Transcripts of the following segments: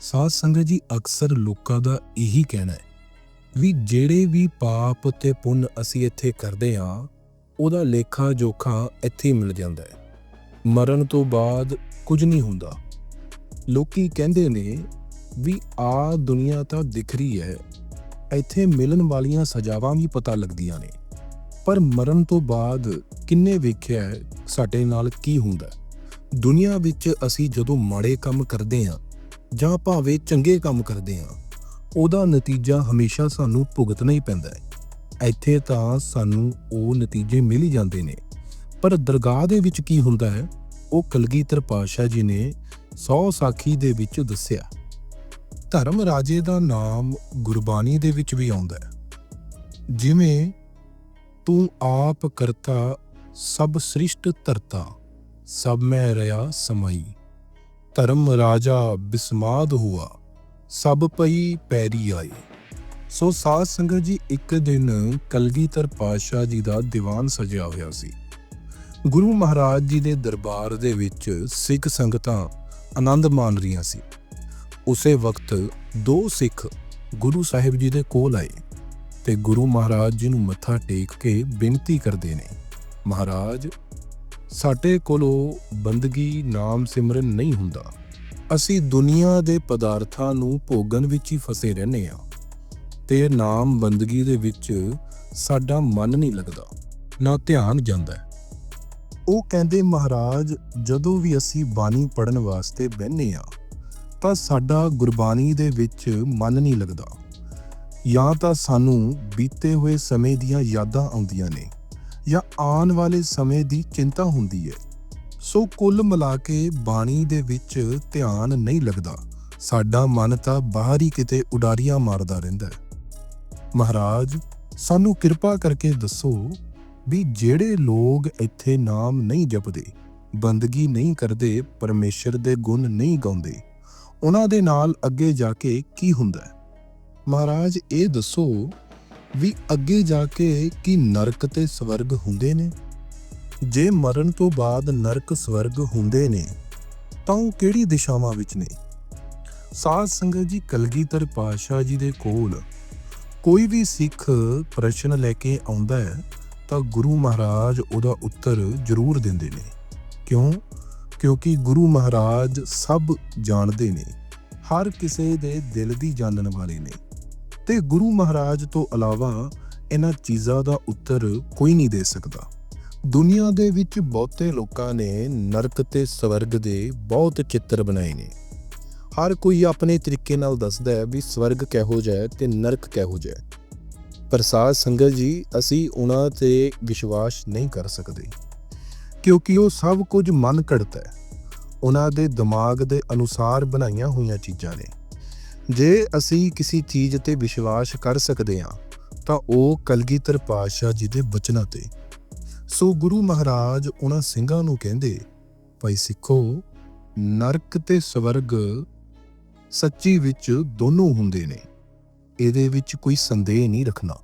ਸਾਧ ਸੰਗਤ ਜੀ ਅਕਸਰ ਲੋਕਾਂ ਦਾ ਇਹੀ ਕਹਿਣਾ ਹੈ ਵੀ ਜਿਹੜੇ ਵੀ ਪਾਪ ਤੇ ਪੁੰਨ ਅਸੀਂ ਇੱਥੇ ਕਰਦੇ ਹਾਂ, ਉਹਦਾ ਲੇਖਾ ਜੋਖਾ ਇੱਥੇ ਮਿਲ ਜਾਂਦਾ ਹੈ। ਮਰਨ ਤੋਂ ਬਾਅਦ ਕੁਝ ਨਹੀਂ ਹੁੰਦਾ। ਲੋਕੀ ਕਹਿੰਦੇ ਨੇ ਵੀ ਆ ਦੁਨੀਆ ਤਾਂ ਦਿਖ ਰਹੀ ਹੈ, ਇੱਥੇ ਮਿਲਣ ਵਾਲੀਆਂ ਸਜ਼ਾਵਾਂ ਵੀ ਪਤਾ ਲੱਗਦੀਆਂ ਨੇ। ਪਰ ਮਰਨ ਤੋਂ ਬਾਅਦ ਕਿੰਨੇ ਵੇਖਿਆ ਸਾਡੇ ਨਾਲ ਕੀ ਹੁੰਦਾ ਦੁਨੀਆ ਵਿੱਚ ਅਸੀਂ ਜਦੋਂ ਮਾੜੇ ਕੰਮ ਕਰਦੇ ਹਾਂ ਜਾਂ ਭਾਵੇਂ ਚੰਗੇ ਕੰਮ ਕਰਦੇ ਹਾਂ, ਉਹਦਾ ਨਤੀਜਾ ਹਮੇਸ਼ਾ ਸਾਨੂੰ ਭੁਗਤਣਾ ਹੀ ਪੈਂਦਾ ਹੈ। ਇੱਥੇ ਤਾਂ ਸਾਨੂੰ ਉਹ ਨਤੀਜੇ ਮਿਲ ਹੀ ਜਾਂਦੇ ਨੇ। ਪਰ ਦਰਗਾਹ ਦੇ ਵਿੱਚ ਕੀ ਹੁੰਦਾ ਹੈ? ਉਹ ਕਲਗੀਧਰ ਪਾਤਸ਼ਾਹ ਜੀ ਨੇ ਸੌ ਸਾਖੀ ਦੇ ਵਿੱਚ ਦੱਸਿਆ, ਧਰਮ ਰਾਜੇ ਦਾ ਨਾਮ ਗੁਰਬਾਣੀ ਦੇ ਵਿੱਚ ਵੀ ਆਉਂਦਾ ਹੈ। ਜਿਵੇਂ, ਤੂੰ ਆਪ ਕਰਤਾ ਸਭ ਸ੍ਰਿਸ਼ਟ ਧਰਤਾ, ਸਭ ਮੈਂ ਰਿਆ ਸਮਾਈ। ਧਰਮ ਰਾਜਾ ਬਿਸਮਾਦ ਹੁਆ, ਸਭ ਪਈ ਪੈਰੀ ਆਏ। ਸੋ ਸਾਧ ਸੰਗਤ ਜੀ, ਇੱਕ ਦਿਨ ਕਲਗੀਧਰ ਪਾਤਸ਼ਾਹ ਜੀ ਦਾ ਦੀਵਾਨ ਸਜਿਆ ਹੋਇਆ ਸੀ। ਗੁਰੂ ਮਹਾਰਾਜ ਜੀ ਦੇ ਦਰਬਾਰ ਦੇ ਵਿੱਚ ਸਿੱਖ ਸੰਗਤਾਂ ਆਨੰਦ ਮਾਣ ਰਹੀਆਂ ਸੀ। ਉਸੇ ਵਕਤ ਦੋ ਸਿੱਖ ਗੁਰੂ ਸਾਹਿਬ ਜੀ ਦੇ ਕੋਲ ਆਏ ਤੇ ਗੁਰੂ ਮਹਾਰਾਜ ਜੀ ਨੂੰ ਮੱਥਾ ਟੇਕ ਕੇ ਬੇਨਤੀ ਕਰਦੇ ਨੇ, ਮਹਾਰਾਜ ਸਾਡੇ ਕੋਲੋਂ ਬੰਦਗੀ ਨਾਮ ਸਿਮਰਨ ਨਹੀਂ ਹੁੰਦਾ। ਅਸੀਂ ਦੁਨੀਆ ਦੇ ਪਦਾਰਥਾਂ ਨੂੰ ਭੋਗਣ ਵਿੱਚ ਹੀ ਫਸੇ ਰਹਿੰਦੇ ਆ ਤੇ ਨਾਮ ਬੰਦਗੀ ਦੇ ਵਿੱਚ ਸਾਡਾ ਮਨ ਨਹੀਂ ਲੱਗਦਾ, ਨਾ ਧਿਆਨ ਜਾਂਦਾ ਉਹ ਕਹਿੰਦੇ, ਮਹਾਰਾਜ, ਜਦੋਂ ਵੀ ਅਸੀਂ ਬਾਣੀ ਪੜਨ ਵਾਸਤੇ ਬਹਿੰਦੇ ਆ ਤਾਂ ਸਾਡਾ ਗੁਰਬਾਣੀ ਦੇ ਵਿੱਚ ਮਨ ਨਹੀਂ ਲੱਗਦਾ। ਜਾਂ ਤਾਂ ਸਾਨੂੰ ਬੀਤੇ ਹੋਏ ਸਮੇਂ ਦੀਆਂ ਯਾਦਾਂ ਆਉਂਦੀਆਂ ਨੇ ਜਾਂ ਆਉਣ ਵਾਲੇ ਸਮੇਂ ਦੀ ਚਿੰਤਾ ਹੁੰਦੀ ਹੈ। ਸੋ ਕੁੱਲ ਮਿਲਾ ਕੇ ਬਾਣੀ ਦੇ ਵਿੱਚ ਧਿਆਨ ਨਹੀਂ ਲੱਗਦਾ। ਸਾਡਾ ਮਨ ਤਾਂ ਬਾਹਰ ਹੀ ਕਿਤੇ ਉਡਾਰੀਆਂ ਮਾਰਦਾ ਰਹਿੰਦਾ ਹੈ। ਮਹਾਰਾਜ, ਸਾਨੂੰ ਕਿਰਪਾ ਕਰਕੇ ਦੱਸੋ ਵੀ ਜਿਹੜੇ ਲੋਕ ਇੱਥੇ ਨਾਮ ਨਹੀਂ ਜਪਦੇ, ਬੰਦਗੀ ਨਹੀਂ ਕਰਦੇ, ਪਰਮੇਸ਼ਰ ਦੇ ਗੁਣ ਨਹੀਂ ਗਾਉਂਦੇ, ਉਹਨਾਂ ਦੇ ਨਾਲ ਅੱਗੇ ਜਾ ਕੇ ਕੀ ਹੁੰਦਾ ਹੈ? ਮਹਾਰਾਜ, ਇਹ ਦੱਸੋ ਵੀ ਅੱਗੇ ਜਾ ਕੇ ਕੀ ਨਰਕ ਤੇ ਸਵਰਗ ਹੁੰਦੇ ਨੇ? ਜੇ ਮਰਨ ਤੋਂ ਬਾਅਦ ਨਰਕ ਸਵਰਗ ਹੁੰਦੇ ਨੇ, ਤਾਂ ਉਹ ਕਿਹੜੀ ਦਿਸ਼ਾਵਾਂ ਵਿੱਚ ਨੇ? ਸਾਧ ਸੰਗਤ ਜੀ, ਕਲਗੀਧਰ ਪਾਤਸ਼ਾਹ ਜੀ ਦੇ ਕੋਲ ਕੋਈ ਵੀ ਸਿੱਖ ਪ੍ਰਸ਼ਨ ਲੈ ਕੇ ਆਉਂਦਾ ਹੈ, ਤਾਂ ਗੁਰੂ ਮਹਾਰਾਜ ਉਹਦਾ ਉੱਤਰ ਜ਼ਰੂਰ ਦਿੰਦੇ ਨੇ। ਕਿਉਂ? ਕਿਉਂਕਿ ਗੁਰੂ ਮਹਾਰਾਜ ਸਭ ਜਾਣਦੇ ਨੇ, ਹਰ ਕਿਸੇ ਦੇ ਦਿਲ ਦੀ ਜਾਣਨ ਵਾਲੇ ਨੇ। ਤੇ ਗੁਰੂ ਮਹਾਰਾਜ ਤੋਂ ਇਲਾਵਾ ਇਹਨਾਂ ਚੀਜ਼ਾਂ ਦਾ ਉੱਤਰ ਕੋਈ ਨਹੀਂ ਦੇ ਸਕਦਾ। ਦੁਨੀਆ ਦੇ ਵਿੱਚ ਬਹੁਤੇ ਲੋਕਾਂ ਨੇ ਨਰਕ ਤੇ ਸਵਰਗ ਦੇ ਬਹੁਤ ਚਿੱਤਰ ਬਣਾਏ ਨੇ। ਹਰ ਕੋਈ ਆਪਣੇ ਤਰੀਕੇ ਨਾਲ ਦੱਸਦਾ ਹੈ ਵੀ ਸਵਰਗ ਕਿਹੋ ਜਿਹਾ ਹੈ ਤੇ ਨਰਕ ਕਿਹੋ ਜਿਹਾ ਹੈ। ਪਰ ਸਾਧ ਸੰਗਤ ਜੀ, ਅਸੀਂ ਉਹਨਾਂ ਤੇ ਵਿਸ਼ਵਾਸ ਨਹੀਂ ਕਰ ਸਕਦੇ। ਕਿਉਂਕਿ ਉਹ ਸਭ ਕੁਝ ਮਨ ਘੜਤ ਹੈ। ਉਹਨਾਂ ਦੇ ਦਿਮਾਗ ਦੇ ਅਨੁਸਾਰ ਬਣਾਈਆਂ ਹੋਈਆਂ ਚੀਜ਼ਾਂ ਨੇ। ਜੇ ਅਸੀਂ ਕਿਸੇ ਚੀਜ਼ ਤੇ ਵਿਸ਼ਵਾਸ ਕਰ ਸਕਦੇ ਹਾਂ, ਤਾਂ ਉਹ ਕਲਗੀਧਰ ਪਾਤਸ਼ਾਹ ਜੀ ਦੇ ਬਚਨਾਂ ਤੇ। ਸੋ ਗੁਰੂ ਮਹਾਰਾਜ ਉਹਨਾਂ ਸਿੰਘਾਂ ਨੂੰ ਕਹਿੰਦੇ, ਭਾਈ ਸਿੱਖੋ, ਨਰਕ ਤੇ ਸਵਰਗ ਸੱਚੀ ਵਿੱਚ ਦੋਨੋਂ ਹੁੰਦੇ ਨੇ। ਇਹਦੇ ਵਿੱਚ ਕੋਈ ਸੰਦੇਹ ਨਹੀਂ ਰੱਖਣਾ।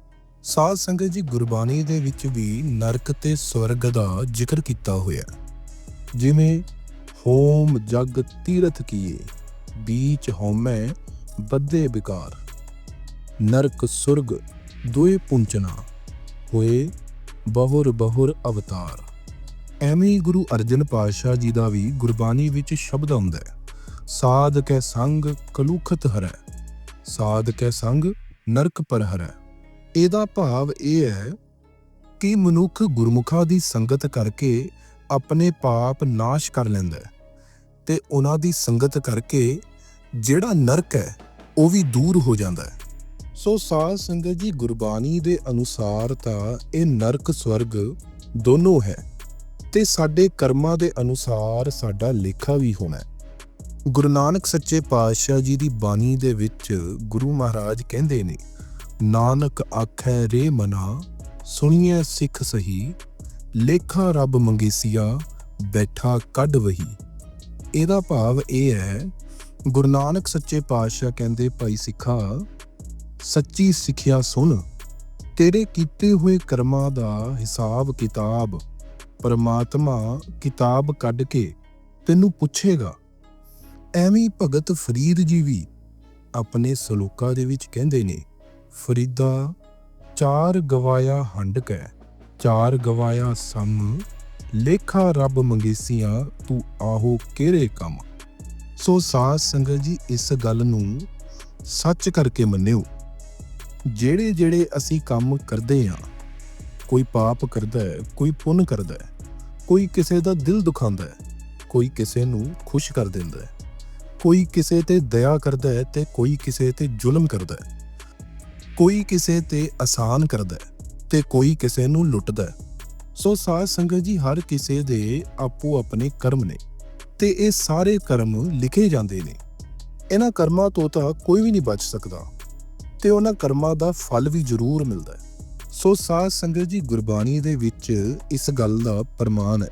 ਸਾਧ ਸੰਗਤ ਜੀ ਗੁਰਬਾਣੀ ਦੇ ਵਿੱਚ ਵੀ ਨਰਕ ਤੇ ਸਵਰਗ ਦਾ ਜ਼ਿਕਰ ਕੀਤਾ ਹੋਇਆ ਜਿਵੇਂ, ਹੋਮ ਜਗ ਤੀਰਥ ਕੀਏ, ਬੀਚ ਹਉਮੈ ਬੱਧੇ ਵਿਕਾਰ। ਨਰਕ, ਸੁਰਗ ਦੋਏ ਪੁੰਚਨਾ ਹੋਏ ਬਹੁਰ ਬਹੁਰ ਅਵਤਾਰ। ਐਵੇਂ ਹੀ ਗੁਰੂ ਅਰਜਨ ਪਾਤਸ਼ਾਹ ਜੀ ਦਾ ਵੀ ਗੁਰਬਾਣੀ ਵਿੱਚ ਸ਼ਬਦ ਆਉਂਦਾ ਹੈ, ਸਾਧ ਕੈ ਸੰਗ ਕਲੂਖਤ ਹਰੈ, ਸਾਧ ਕੈ ਸੰਗ ਨਰਕ ਪਰ ਹਰੈ। ਇਹਦਾ ਭਾਵ ਇਹ ਹੈ ਕਿ ਮਨੁੱਖ ਗੁਰਮੁਖਾਂ ਦੀ ਸੰਗਤ ਕਰਕੇ ਆਪਣੇ ਪਾਪ ਨਾਸ਼ ਕਰ ਲੈਂਦਾ ਹੈ ਤੇ ਉਹਨਾਂ ਦੀ ਸੰਗਤ ਕਰਕੇ ਜਿਹੜਾ ਨਰਕ ਹੈ ਉਹ ਵੀ ਦੂਰ ਹੋ ਜਾਂਦਾ ਹੈ। ਸੋ ਸਾਧ ਸੰਗਤ ਜੀ, ਗੁਰਬਾਣੀ ਦੇ ਅਨੁਸਾਰ ਤਾਂ ਇਹ ਨਰਕ, ਸਵਰਗ ਦੋਨੋਂ ਹੈ ਤੇ ਸਾਡੇ ਕਰਮਾਂ ਦੇ ਅਨੁਸਾਰ ਸਾਡਾ ਲੇਖਾ ਵੀ ਹੋਣਾ ਹੈ। ਗੁਰੂ ਨਾਨਕ ਸੱਚੇ ਪਾਤਸ਼ਾਹ ਜੀ ਦੀ ਬਾਣੀ ਦੇ ਵਿੱਚ ਗੁਰੂ ਮਹਾਰਾਜ ਕਹਿੰਦੇ ਨੇ, ਨਾਨਕ ਆਖੈ ਰੇ ਮਨਾ, ਸੁਣੀਐ ਸਿੱਖ ਸਹੀ, ਲੇਖਾ ਰੱਬ ਮੰਗੇਸੀਆ, ਬੈਠਾ ਕੱਢ ਵਹੀ। ਇਹਦਾ ਭਾਵ ਇਹ ਹੈ ਗੁਰੂ ਨਾਨਕ ਸੱਚੇ ਪਾਤਸ਼ਾਹ ਕਹਿੰਦੇ, ਭਾਈ ਸਿੱਖਾ, ਸੱਚੀ ਸਿੱਖਿਆ ਸੁਣ। ਤੇਰੇ ਕੀਤੇ ਹੋਏ ਕਰਮਾਂ ਦਾ ਹਿਸਾਬ ਕਿਤਾਬ। ਪਰਮਾਤਮਾ ਕਿਤਾਬ ਕੱਢ ਕੇ ਤੈਨੂੰ ਪੁੱਛੇਗਾ। ਐਵੇਂ ਭਗਤ ਫਰੀਦ ਜੀ ਵੀ ਆਪਣੇ ਸਲੋਕਾਂ ਦੇ ਵਿੱਚ ਕਹਿੰਦੇ ਨੇ, ਫਰੀਦਾ, ਚਾਰ ਗਵਾਇਆ ਹੰਡ ਕੈ। ਚਾਰ ਗਵਾਇਆ ਸਮ ਲੇਖਾ ਰੱਬ ਮੰਗੇਸੀਆਂ, ਤੂੰ ਆਹੋ ਕਿਹੜੇ ਕੰਮ? ਸੋ ਸਾਧ ਸੰਗਤ ਜੀ, ਇਸ ਗੱਲ ਨੂੰ ਸੱਚ ਕਰਕੇ ਮੰਨਿਓ। ਜਿਹੜੇ ਜਿਹੜੇ ਅਸੀਂ ਕੰਮ ਕਰਦੇ ਹਾਂ ਕੋਈ ਪਾਪ ਕਰਦਾ ਹੈ, ਕੋਈ ਪੁੰਨ ਕਰਦਾ ਹੈ, ਕੋਈ ਕਿਸੇ ਦਾ ਦਿਲ ਦੁਖਾਉਂਦਾ ਹੈ, ਕੋਈ ਕਿਸੇ ਨੂੰ ਖੁਸ਼ ਕਰ ਦਿੰਦਾ ਹੈ, ਕੋਈ ਕਿਸੇ ਤੇ ਦਇਆ ਕਰਦਾ ਹੈ ਤੇ ਕੋਈ ਕਿਸੇ ਤੇ ਜ਼ੁਲਮ ਕਰਦਾ ਹੈ, ਕੋਈ ਕਿਸੇ ਤੇ ਆਸਾਨ ਕਰਦਾ ਹੈ ਤੇ ਕੋਈ ਕਿਸੇ ਨੂੰ ਲੁੱਟਦਾ ਹੈ। ਸੋ ਸਾਧ ਸੰਗਤ ਜੀ, ਹਰ ਕਿਸੇ ਦੇ ਆਪੋ ਆਪਣੇ ਕਰਮ ਨੇ। ਤੇ ਇਹ ਸਾਰੇ ਕਰਮ ਲਿਖੇ ਜਾਂਦੇ ਨੇ। ਇਹਨਾਂ ਕਰਮਾਂ ਤੋਂ ਤਾਂ ਕੋਈ ਵੀ ਨਹੀਂ ਬਚ ਸਕਦਾ ਤੇ ਉਹਨਾਂ ਕਰਮਾਂ ਦਾ ਫਲ ਵੀ ਜ਼ਰੂਰ ਮਿਲਦਾ ਹੈ। ਸੋ ਸਾਧ ਸੰਗਤ ਜੀ, ਗੁਰਬਾਣੀ ਦੇ ਵਿੱਚ ਇਸ ਗੱਲ ਦਾ ਪ੍ਰਮਾਣ ਹੈ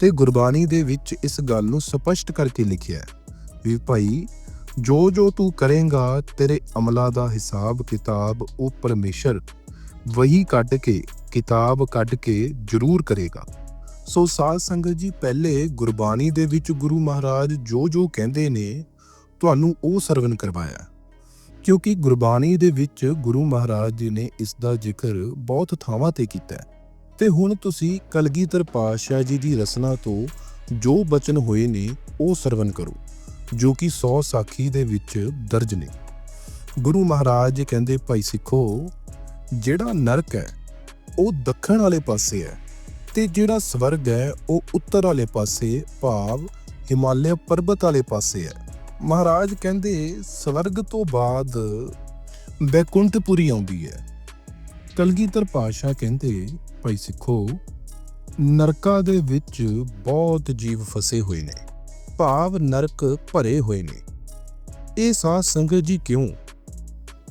ਤੇ ਗੁਰਬਾਣੀ ਦੇ ਵਿੱਚ ਇਸ ਗੱਲ ਨੂੰ ਸਪਸ਼ਟ ਕਰਕੇ ਲਿਖਿਆ ਹੈ ਵੀ ਭਾਈ, ਜੋ ਜੋ ਤੂੰ ਕਰੇਗਾ, ਤੇਰੇ ਅਮਲਾ ਦਾ ਹਿਸਾਬ ਕਿਤਾਬ ਉਹ ਪਰਮੇਸ਼ਰ ਵਹੀ ਕੱਢ ਕੇ, ਕਿਤਾਬ ਕੱਢ ਕੇ ਜ਼ਰੂਰ ਕਰੇਗਾ। ਸੋ ਸਾਧ ਸੰਗਤ ਜੀ, ਪਹਿਲੇ ਗੁਰਬਾਣੀ ਦੇ ਵਿੱਚ ਗੁਰੂ ਮਹਾਰਾਜ ਜੋ ਜੋ ਕਹਿੰਦੇ ਨੇ, ਤੁਹਾਨੂੰ ਉਹ ਸਰਵਨ ਕਰਵਾਇਆ। ਕਿਉਂਕਿ ਗੁਰਬਾਣੀ ਦੇ ਵਿੱਚ ਗੁਰੂ ਮਹਾਰਾਜ ਜੀ ਨੇ ਇਸ ਦਾ ਜ਼ਿਕਰ ਬਹੁਤ ਥਾਵਾਂ ਤੇ ਕੀਤਾ। ਹੈ ਤੇ ਹੁਣ ਤੁਸੀਂ ਕਲਗੀਧਰ ਪਾਤਸ਼ਾਹ ਜੀ ਦੀ ਰਚਨਾ ਤੋਂ ਜੋ ਬਚਨ ਹੋਏ ਨੇ, ਉਹ ਸਰਵਨ ਕਰੋ, ਜੋ ਕਿ 100 ਸਾਖੀ ਦੇ ਵਿੱਚ ਦਰਜ ਨੇ। ਗੁਰੂ ਮਹਾਰਾਜ ਜੀ ਕਹਿੰਦੇ, ਭਾਈ ਸਿੱਖੋ, ਜਿਹੜਾ ਨਰਕ ਹੈ, ਉਹ ਦੱਖਣ ਵਾਲੇ ਪਾਸੇ ਹੈ। ਤੇ ਜਿਹੜਾ ਸਵਰਗ ਹੈ, ਉਹ ਉੱਤਰ ਵਾਲੇ ਪਾਸੇ ਭਾਵ ਹਿਮਾਲਿਆ ਪਰਬਤ ਵਾਲੇ ਪਾਸੇ ਹੈ। ਮਹਾਰਾਜ ਕਹਿੰਦੇ, ਸਵਰਗ ਤੋਂ ਬਾਅਦ ਬੈਕੁੰਠਪੁਰੀ ਆਉਂਦੀ ਹੈ। ਕਲਗੀਧਰ ਪਾਸ਼ਾ ਕਹਿੰਦੇ, ਭਾਈ ਸਿੱਖੋ, ਨਰਕਾਂ ਦੇ ਵਿੱਚ ਬਹੁਤ ਜੀਵ ਫਸੇ ਹੋਏ ਨੇ। ਭਾਵ ਨਰਕ ਭਰੇ ਹੋਏ ਨੇ। ਇਹ ਸਾਧ ਸੰਗਤ ਜੀ ਕਿਉਂ?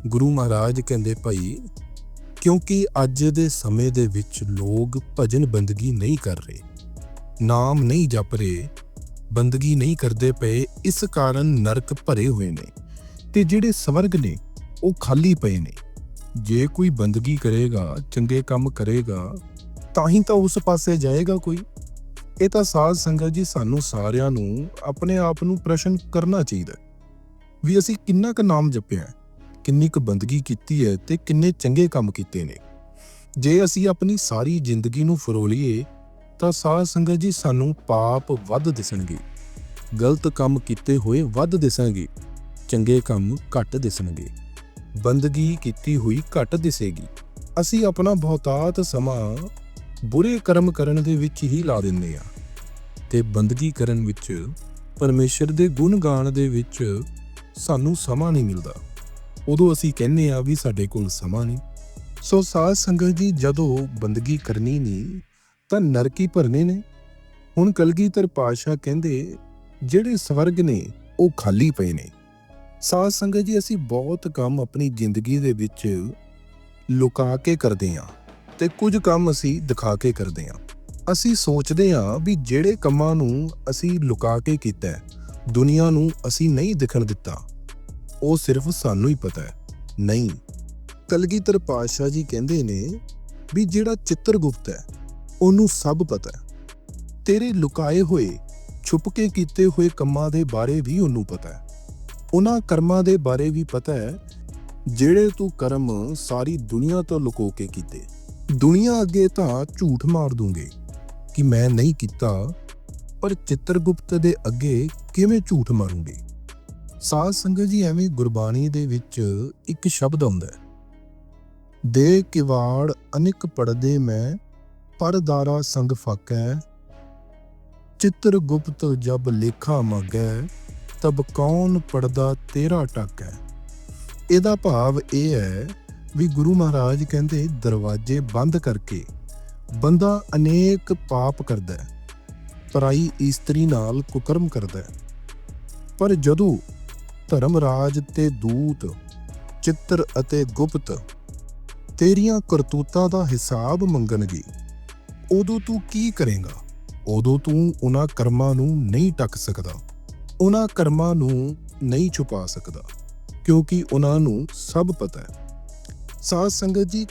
ਗੁਰੂ ਮਹਾਰਾਜ ਕਹਿੰਦੇ, ਭਾਈ ਕਿਉਂਕਿ ਅੱਜ ਦੇ ਸਮੇਂ ਦੇ ਵਿੱਚ ਲੋਕ ਭਜਨ ਬੰਦਗੀ ਨਹੀਂ ਕਰ ਰਹੇ ਨਾਮ ਨਹੀਂ ਜਪ ਰਹੇ ਬੰਦਗੀ ਨਹੀਂ ਕਰਦੇ ਪਏ ਇਸ ਕਾਰਨ ਨਰਕ ਭਰੇ ਹੋਏ ਨੇ ਤੇ ਜਿਹੜੇ ਸਵਰਗ ਨੇ ਉਹ ਖਾਲੀ ਪਏ ਨੇ। ਜੇ ਕੋਈ ਬੰਦਗੀ ਕਰੇਗਾ ਚੰਗੇ ਕੰਮ ਕਰੇਗਾ ਤਾਂ ਹੀ ਤਾਂ ਉਸ ਪਾਸੇ ਜਾਏਗਾ ਕੋਈ। ਇਹ ਤਾਂ ਸਾਧ ਸੰਗਤ ਜੀ ਸਾਨੂੰ ਸਾਰਿਆਂ ਨੂੰ ਆਪਣੇ ਆਪ ਨੂੰ ਪ੍ਰਸ਼ਨ ਕਰਨਾ ਚਾਹੀਦਾ ਵੀ ਅਸੀਂ ਕਿੰਨਾ ਕੁ ਨਾਮ ਜਪਿਆ ਹੈ, ਕਿੰਨੀ ਕੁ ਬੰਦਗੀ ਕੀਤੀ ਹੈ ਤੇ ਕਿੰਨੇ ਚੰਗੇ ਕੰਮ ਕੀਤੇ ਨੇ। ਜੇ ਅਸੀਂ ਆਪਣੀ ਸਾਰੀ ਜ਼ਿੰਦਗੀ ਨੂੰ ਫਰੋਲੀਏ ਤਾਂ ਸਾਧ ਸੰਗਤ ਜੀ ਸਾਨੂੰ ਪਾਪ ਵੱਧ ਦਿਸਣਗੇ। ਗਲਤ ਕੰਮ ਕੀਤੇ ਹੋਏ ਵੱਧ ਦਿਸਾਂਗੇ ਚੰਗੇ ਕੰਮ ਘੱਟ ਦਿਸਣਗੇ। ਬੰਦਗੀ ਕੀਤੀ ਹੋਈ ਘੱਟ ਦਿਸੇਗੀ। ਅਸੀਂ ਆਪਣਾ ਬਹੁਤਾਤ ਸਮਾਂ ਬੁਰੇ ਕਰਮ ਕਰਨ ਦੇ ਵਿੱਚ ਹੀ ਲਾ ਦਿੰਦੇ ਆ ਤੇ ਬੰਦਗੀ ਕਰਨ ਵਿੱਚ, ਪਰਮੇਸ਼ਰ ਦੇ ਗੁਣ ਗਾਣ ਦੇ ਵਿੱਚ ਸਾਨੂੰ ਸਮਾਂ ਨਹੀਂ ਮਿਲਦਾ। ਉਦੋਂ ਅਸੀਂ ਕਹਿੰਦੇ ਆ ਵੀ ਸਾਡੇ ਕੋਲ ਸਮਾਂ ਨਹੀਂ। ਸੋ ਸਾਧ ਸੰਗਤ ਜੀ, ਜਦੋਂ ਬੰਦਗੀ ਕਰਨੀ ਨਹੀਂ ਤਾਂ ਨਰਕੀ ਭਰਨੇ ਨੇ। ਹੁਣ ਕਲਗੀਧਰ ਪਾਤਸ਼ਾਹ ਕਹਿੰਦੇ, ਜਿਹੜੇ ਸਵਰਗ ਨੇ, ਉਹ ਖਾਲੀ ਪਏ ਨੇ। ਸਾਧ ਸੰਗਤ ਜੀ, ਅਸੀਂ ਬਹੁਤ ਕੰਮ ਆਪਣੀ ਜ਼ਿੰਦਗੀ ਦੇ ਵਿੱਚ ਲੁਕਾ ਕੇ ਕਰਦੇ ਹਾਂ ਤੇ ਕੁਝ ਕੰਮ ਅਸੀਂ ਦਿਖਾ ਕੇ ਕਰਦੇ ਹਾਂ। ਅਸੀਂ ਸੋਚਦੇ ਹਾਂ ਵੀ ਜਿਹੜੇ ਕੰਮਾਂ ਨੂੰ ਅਸੀਂ ਲੁਕਾ ਕੇ ਕੀਤਾ ਦੁਨੀਆ ਨੂੰ ਅਸੀਂ ਨਹੀਂ ਦਿਖਣ ਦਿੱਤਾ। ਉਹ ਸਿਰਫ ਸਾਨੂੰ ਹੀ ਪਤਾ ਹੈ। ਨਹੀਂ, ਕਲਗੀਧਰ ਪਾਤਸ਼ਾਹ ਜੀ ਕਹਿੰਦੇ ਨੇ ਵੀ ਜਿਹੜਾ ਚਿੱਤਰਗੁਪਤ ਹੈ, ਉਹਨੂੰ ਸਭ ਪਤਾ ਹੈ। ਤੇਰੇ ਲੁਕਾਏ ਹੋਏ ਛੁਪ ਕੇ ਕੀਤੇ ਹੋਏ ਕੰਮਾਂ ਦੇ ਬਾਰੇ ਵੀ ਉਹਨੂੰ ਪਤਾ ਹੈ। ਉਹਨਾਂ ਕਰਮਾਂ ਦੇ ਬਾਰੇ ਵੀ ਪਤਾ ਹੈ, ਜਿਹੜੇ ਤੂੰ ਕਰਮ ਸਾਰੀ ਦੁਨੀਆ ਤੋਂ ਲੁਕੋ ਕੇ ਕੀਤੇ। ਦੁਨੀਆ ਅੱਗੇ ਤਾਂ ਝੂਠ ਮਾਰ ਦੂੰਗੇ ਕਿ ਮੈਂ ਨਹੀਂ ਕੀਤਾ, ਪਰ ਚਿੱਤਰਗੁਪਤ ਦੇ ਅੱਗੇ ਕਿਵੇਂ ਝੂਠ ਮਾਰੂੰਗੇ? ਸਾਧ ਸੰਗਤ ਜੀ ਐਵੇਂ ਗੁਰਬਾਣੀ ਦੇ ਵਿੱਚ ਇੱਕ ਸ਼ਬਦ ਆਉਂਦਾ ਹੈ। ਦੇ ਕਿਵਾੜ ਅਨਿਕ ਪੜਦੇ ਮੈਂ ਪਰਦਾਰਾ ਸੰਗ ਫਾਕੈ। ਚਿੱਤਰ ਗੁਪਤ ਜਬ ਲੇਖਾ ਮੰਗੈ, ਤਬ ਕੌਣ ਪੜਦਾ ਤੇਰਾ ਟਾਕੈ। ਇਹਦਾ ਭਾਵ ਇਹ ਹੈ ਵੀ ਗੁਰੂ ਮਹਾਰਾਜ ਕਹਿੰਦੇ, ਦਰਵਾਜ਼ੇ ਬੰਦ ਕਰਕੇ ਬੰਦਾ ਅਨੇਕ ਪਾਪ ਕਰਦਾ ਹੈ, ਪਰਾਈ ਇਸਤਰੀ ਨਾਲ ਕੁਕਰਮ ਕਰਦਾ ਹੈ। ਪਰ ਜਦੋਂ ਧਰਮਰਾਜ ਤੇ ਦੂਤ, ਚਿੱਤਰ ਅਤੇ ਗੁਪਤ ਤੇਰੀਆਂ ਕਰਤੂਤਾਂ ਦਾ ਹਿਸਾਬ ਮੰਗਣਗੇ। ਉਦੋਂ ਤੂੰ ਕੀ ਕਰੇਗਾ? ਉਦੋਂ ਤੂੰ ਉਹਨਾਂ ਕਰਮਾਂ ਨੂੰ ਨਹੀਂ ਟੱਕ ਸਕਦਾ। ਉਹਨਾਂ ਕਰਮਾਂ ਨੂੰ ਨਹੀਂ ਛੁਪਾ ਸਕਦਾ, ਕਿਉਂਕਿ ਉਹਨਾਂ ਨੂੰ ਸਭ ਪਤਾ ਹੈ। ਸਾਧ ਸੰਗਤ ਜੀ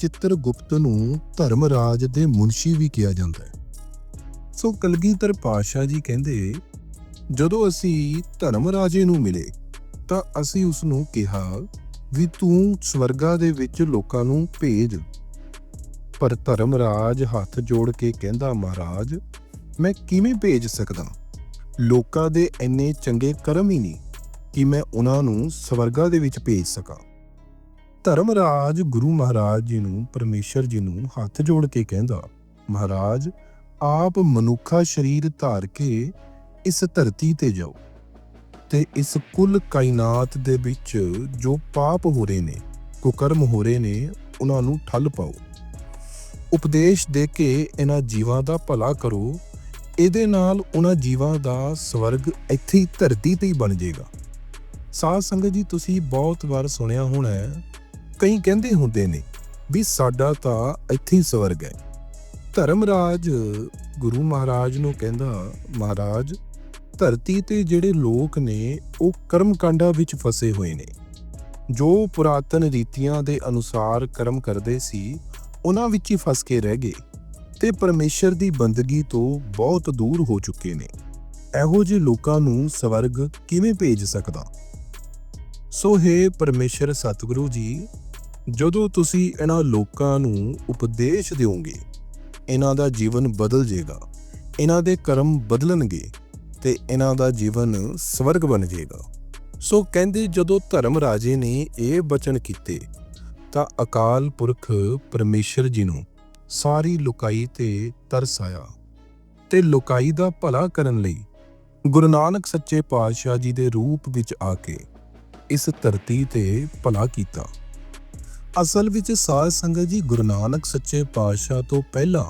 ਚਿੱਤਰਗੁਪਤ ਨੂੰ ਧਰਮਰਾਜ ਦੇ ਮੁਨਸ਼ੀ ਵੀ ਕਿਹਾ ਜਾਂਦਾ ਹੈ। ਸੋ ਕਲਗੀਧਰ ਪਾਤਸ਼ਾਹ ਜੀ ਕਹਿੰਦੇ, ਜਦੋਂ ਅਸੀਂ ਧਰਮ ਰਾਜੇ ਨੂੰ ਮਿਲੇ ਤਾਂ ਅਸੀਂ ਉਸ ਨੂੰ ਕਿਹਾ ਵੀ ਤੂੰ ਸਵਰਗਾ ਦੇ ਵਿੱਚ ਲੋਕਾਂ ਨੂੰ ਭੇਜ। ਪਰ ਧਰਮ ਰਾਜ ਹੱਥ ਜੋੜ ਕੇ ਕਹਿੰਦਾ, ਮਹਾਰਾਜ, ਮੈਂ ਕਿਵੇਂ ਭੇਜ ਸਕਦਾ? ਲੋਕਾਂ ਦੇ ਇੰਨੇ ਚੰਗੇ ਕਰਮ ਹੀ ਨਹੀਂ ਕਿ ਮੈਂ ਉਹਨਾਂ ਨੂੰ ਸਵਰਗਾ ਦੇ ਵਿੱਚ ਭੇਜ ਸਕਾਂ। ਧਰਮ ਰਾਜ ਗੁਰੂ ਮਹਾਰਾਜ ਜੀ ਨੂੰ, ਪਰਮੇਸ਼ਰ ਜੀ ਨੂੰ ਹੱਥ ਜੋੜ ਕੇ ਕਹਿੰਦਾ, ਮਹਾਰਾਜ, ਆਪ ਮਨੁੱਖਾ ਸਰੀਰ ਧਾਰ ਕੇ ਇਸ ਧਰਤੀ ਤੇ ਜਾਓ। ਤੇ ਇਸ ਕੁੱਲ ਕਾਇਨਾਤ ਦੇ ਵਿੱਚ ਜੋ ਪਾਪ ਹੋ ਰਹੇ ਨੇ, ਕੁਕਰਮ ਹੋ ਰਹੇ ਨੇ, ਉਹਨਾਂ ਨੂੰ ਠੱਲ ਪਾਓ। ਉਪਦੇਸ਼ ਦੇ ਕੇ ਇਹਨਾਂ ਜੀਵਾਂ ਦਾ ਭਲਾ ਕਰੋ, ਇਹਦੇ ਨਾਲ ਉਹਨਾਂ ਜੀਵਾਂ ਦਾ ਸਵਰਗ ਇੱਥੇ ਹੀ ਧਰਤੀ ਤੇ ਹੀ ਬਣ ਜਾਏਗਾ। ਸਾਧ ਸੰਗਤ ਜੀ, ਤੁਸੀਂ ਬਹੁਤ ਵਾਰ ਸੁਣਿਆ ਹੋਣਾ ਹੈ, ਕਈ ਕਹਿੰਦੇ ਹੁੰਦੇ ਨੇ ਵੀ ਸਾਡਾ ਤਾਂ ਇੱਥੇ ਹੀ ਸਵਰਗ ਹੈ। ਧਰਮ ਰਾਜ ਗੁਰੂ ਮਹਾਰਾਜ ਨੂੰ ਕਹਿੰਦਾ, ਮਹਾਰਾਜ ਧਰਤੀ ਤੇ ਜਿਹੜੇ ਲੋਕ ਨੇ, ਉਹ ਕਰਮ ਕਾਂਡਾਂ ਵਿੱਚ ਫਸੇ ਹੋਏ ਨੇ। ਜੋ ਪੁਰਾਤਨ ਰੀਤੀਆਂ ਦੇ ਅਨੁਸਾਰ ਕਰਮ ਕਰਦੇ ਸੀ, ਉਹਨਾਂ ਵਿੱਚ ਹੀ ਫਸ ਕੇ ਰਹਿ ਗਏ ਤੇ ਪਰਮੇਸ਼ਰ ਦੀ ਬੰਦਗੀ ਤੋਂ ਬਹੁਤ ਦੂਰ ਹੋ ਚੁੱਕੇ ਨੇ। ਇਹੋ ਜਿਹੇ ਲੋਕਾਂ ਨੂੰ ਸਵਰਗ ਕਿਵੇਂ ਭੇਜ ਸਕਦਾ? ਸੋ ਹੈ ਪਰਮੇਸ਼ਰ ਸਤਿਗੁਰੂ ਜੀ, ਜਦੋਂ ਤੁਸੀਂ ਇਹਨਾਂ ਲੋਕਾਂ ਨੂੰ ਉਪਦੇਸ਼ ਦਿਓਗੇ, ਇਹਨਾਂ ਦਾ ਜੀਵਨ ਬਦਲ ਜਾਏਗਾ ਇਹਨਾਂ ਦੇ ਕਰਮ ਬਦਲਣਗੇ ਤੇ ਇਹਨਾਂ ਦਾ ਜੀਵਨ ਸਵਰਗ ਬਣ ਜਾਏਗਾ। ਸੋ ਕਹਿੰਦੇ ਜਦੋਂ ਧਰਮ ਰਾਜੇ ਨੇ ਇਹ ਬਚਨ ਕੀਤੇ, ਤਾਂ ਅਕਾਲ ਪੁਰਖ ਪਰਮੇਸ਼ਰ ਜੀ ਨੂੰ ਸਾਰੀ ਲੁਕਾਈ ਤੇ ਤਰਸ ਆਇਆ ਤੇ ਲੁਕਾਈ ਦਾ ਭਲਾ ਕਰਨ ਲਈ ਗੁਰੂ ਨਾਨਕ ਸੱਚੇ ਪਾਤਸ਼ਾਹ ਜੀ ਦੇ ਰੂਪ ਵਿੱਚ ਆ ਕੇ ਇਸ ਧਰਤੀ ਤੇ ਭਲਾ ਕੀਤਾ। ਅਸਲ ਵਿੱਚ ਸਾਧ ਸੰਗਤ ਜੀ ਗੁਰੂ ਨਾਨਕ ਸੱਚੇ ਪਾਤਸ਼ਾਹ ਤੋਂ ਪਹਿਲਾਂ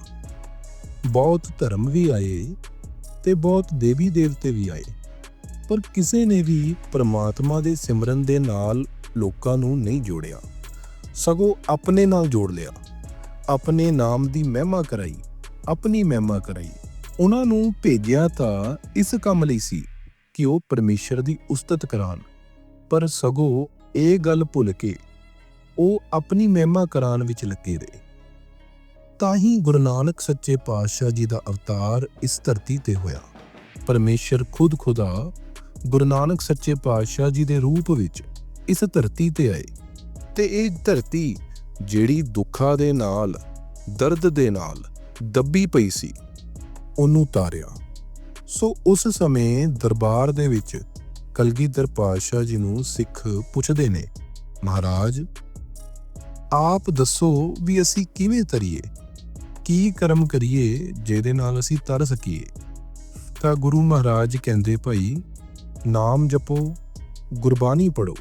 ਬਹੁਤ ਧਰਮ ਵੀ ਆਏ ਤੇ ਬਹੁਤ ਦੇਵੀ ਦੇਵਤੇ ਵੀ ਆਏ। ਪਰ ਕਿਸੇ ਨੇ ਵੀ ਪ੍ਰਮਾਤਮਾ ਦੇ ਸਿਮਰਨ ਦੇ ਨਾਲ ਲੋਕਾਂ ਨੂੰ ਨਹੀਂ ਜੋੜਿਆ। ਸਗੋਂ ਆਪਣੇ ਨਾਲ ਜੋੜ ਲਿਆ। ਆਪਣੇ ਨਾਮ ਦੀ ਮਹਿਮਾ ਕਰਾਈ, ਆਪਣੀ ਮਹਿਮਾ ਕਰਾਈ। ਉਹਨਾਂ ਨੂੰ ਭੇਜਿਆ ਤਾਂ ਇਸ ਕੰਮ ਲਈ ਸੀ ਕਿ ਉਹ ਪਰਮੇਸ਼ਰ ਦੀ ਉਸਤਤ ਕਰਾਨ ਪਰ ਸਗੋਂ ਇਹ ਗੱਲ ਭੁੱਲ ਕੇ ਉਹ ਆਪਣੀ ਮਹਿਮਾ ਕਰਾਨ ਵਿੱਚ ਲੱਗੇ ਰਹੇ। ਤਾਂ ਹੀ ਗੁਰੂ ਨਾਨਕ ਸੱਚੇ ਪਾਤਸ਼ਾਹ ਜੀ ਦਾ ਅਵਤਾਰ ਇਸ ਧਰਤੀ ਤੇ ਹੋਇਆ। ਪਰਮੇਸ਼ਰ ਖੁਦ ਖੁਦਾ ਗੁਰੂ ਨਾਨਕ ਸੱਚੇ ਪਾਤਸ਼ਾਹ ਜੀ ਦੇ ਰੂਪ ਵਿੱਚ ਇਸ ਧਰਤੀ ਤੇ ਆਏ ਤੇ ਇਹ ਧਰਤੀ ਜਿਹੜੀ ਦੁੱਖਾਂ ਦੇ ਨਾਲ, ਦਰਦ ਦੇ ਨਾਲ ਦੱਬੀ ਪਈ ਸੀ, ਉਹਨੂੰ ਤਾਰਿਆ। ਸੋ ਉਸ ਸਮੇਂ ਦਰਬਾਰ ਦੇ ਵਿੱਚ ਕਲਗੀਧਰ ਪਾਤਸ਼ਾਹ ਜੀ ਨੂੰ ਸਿੱਖ ਪੁੱਛਦੇ ਨੇ, ਮਹਾਰਾਜ, ਆਪ ਦੱਸੋ ਵੀ ਅਸੀਂ ਕਿਵੇਂ ਤਰੀਏ? ਕੀ ਕਰਮ ਕਰੀਏ ਜਿਹਦੇ ਨਾਲ ਅਸੀਂ ਤਰ ਸਕੀਏ? ਤਾਂ ਗੁਰੂ ਮਹਾਰਾਜ ਕਹਿੰਦੇ ਭਾਈ, ਨਾਮ ਜਪੋ, ਗੁਰਬਾਣੀ ਪੜੋ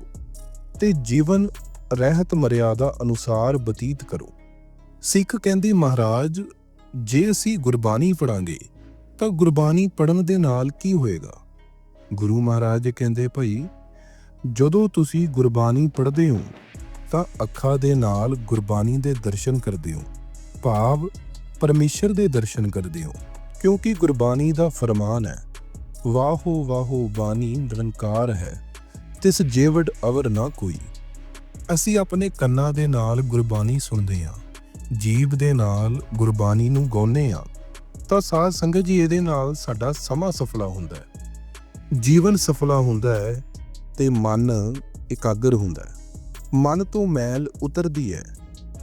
ਤੇ ਜੀਵਨ ਰਹਿਤ ਮਰਿਆਦਾ ਅਨੁਸਾਰ ਬਤੀਤ ਕਰੋ। ਸਿੱਖ ਕਹਿੰਦੇ ਮਹਾਰਾਜ, ਜੇ ਅਸੀਂ ਗੁਰਬਾਣੀ ਪੜਾਂਗੇ ਤਾਂ ਗੁਰਬਾਣੀ ਪੜਨ ਦੇ ਨਾਲ ਕੀ ਹੋਏਗਾ? ਗੁਰੂ ਮਹਾਰਾਜ ਕਹਿੰਦੇ ਭਾਈ, ਜਦੋਂ ਤੁਸੀਂ ਗੁਰਬਾਣੀ ਪੜ੍ਹਦੇ ਹੋ, ਤਾਂ ਅੱਖਾਂ ਦੇ ਨਾਲ ਗੁਰਬਾਣੀ ਦੇ ਦਰਸ਼ਨ ਕਰਦੇ ਹੋ। ਭਾਵ ਪਰਮੇਸ਼ਰ ਦੇ ਦਰਸ਼ਨ ਕਰਦੇ ਹੋ, ਕਿਉਂਕਿ ਗੁਰਬਾਣੀ ਦਾ ਫਰਮਾਨ ਹੈ, ਵਾਹੋ ਵਾਹੋ ਬਾਣੀ ਨਿਰੰਕਾਰ ਹੈ, ਤਿਸ ਜੇਵੜ ਅਵਰ ਨਾ ਕੋਈ। ਅਸੀਂ ਆਪਣੇ ਕੰਨਾਂ ਦੇ ਨਾਲ ਗੁਰਬਾਣੀ ਸੁਣਦੇ ਹਾਂ ਜੀਬ ਦੇ ਨਾਲ ਗੁਰਬਾਣੀ ਨੂੰ ਗਾਉਂਦੇ ਹਾਂ, ਤਾਂ ਸਾਧ ਸੰਗਤ ਜੀ ਇਹਦੇ ਨਾਲ ਸਾਡਾ ਸਮਾਂ ਸਫਲਾ ਹੁੰਦਾ ਹੈ। ਜੀਵਨ ਸਫਲਾ ਹੁੰਦਾ ਹੈ ਤੇ ਮਨ ਇਕਾਗਰ ਹੁੰਦਾ ਹੈ। ਮਨ ਤੋਂ ਮੈਲ ਉਤਰਦੀ ਹੈ।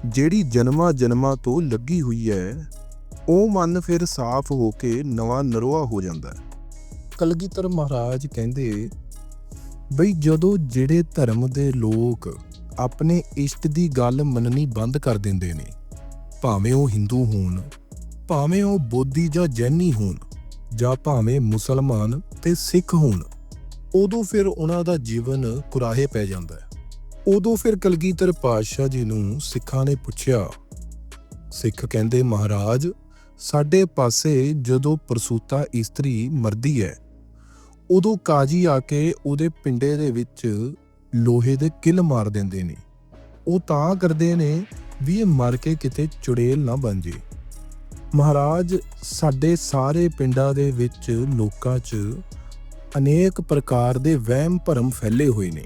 ਜਿਹੜੀ ਜਨਮਾਂ ਜਨਮਾਂ ਤੋਂ ਲੱਗੀ ਹੋਈ ਹੈ, ਉਹ ਮਨ ਫਿਰ ਸਾਫ਼ ਹੋ ਕੇ ਨਵਾਂ ਨਰੋਆ ਹੋ ਜਾਂਦਾ ਹੈ। ਕਲਗੀਧਰ ਮਹਾਰਾਜ ਕਹਿੰਦੇ, ਬਈ ਜਦੋਂ ਜਿਹੜੇ ਧਰਮ ਦੇ ਲੋਕ ਆਪਣੇ ਇਸ਼ਟ ਦੀ ਗੱਲ ਮੰਨਣੀ ਬੰਦ ਕਰ ਦਿੰਦੇ ਨੇ, ਭਾਵੇਂ ਉਹ ਹਿੰਦੂ ਹੋਣ, ਭਾਵੇਂ ਉਹ ਬੋਧੀ ਜਾਂ ਜੈਨੀ ਹੋਣ, ਜਾਂ ਭਾਵੇਂ ਮੁਸਲਮਾਨ ਤੇ ਸਿੱਖ ਹੋਣ, ਉਦੋਂ ਫਿਰ ਉਹਨਾਂ ਦਾ ਜੀਵਨ ਕੁਰਾਹੇ ਪੈ ਜਾਂਦਾ ਹੈ। ਉਦੋਂ ਫਿਰ ਕਲਗੀਧਰ ਪਾਤਸ਼ਾਹ ਜੀ ਨੂੰ ਸਿੱਖਾਂ ਨੇ ਪੁੱਛਿਆ, ਸਿੱਖ ਕਹਿੰਦੇ, ਮਹਾਰਾਜ, ਸਾਡੇ ਪਾਸੇ ਜਦੋਂ ਪ੍ਰਸੂਤਾ ਇਸਤਰੀ ਮਰਦੀ ਹੈ ਉਦੋਂ ਕਾਜੀ ਆ ਕੇ ਉਹਦੇ ਪਿੰਡੇ ਦੇ ਵਿੱਚ ਲੋਹੇ ਦੇ ਕਿੱਲ ਮਾਰ ਦਿੰਦੇ ਨੇ। ਉਹ ਤਾਂ ਕਰਦੇ ਨੇ ਵੀ ਇਹ ਮਰ ਕੇ ਕਿਤੇ ਚੁੜੇਲ ਨਾ ਬਣ ਜੇ। ਮਹਾਰਾਜ, ਸਾਡੇ ਸਾਰੇ ਪਿੰਡਾਂ ਦੇ ਵਿੱਚ ਲੋਕਾਂ 'ਚ ਅਨੇਕ ਪ੍ਰਕਾਰ ਦੇ ਵਹਿਮ ਭਰਮ ਫੈਲੇ ਹੋਏ ਨੇ।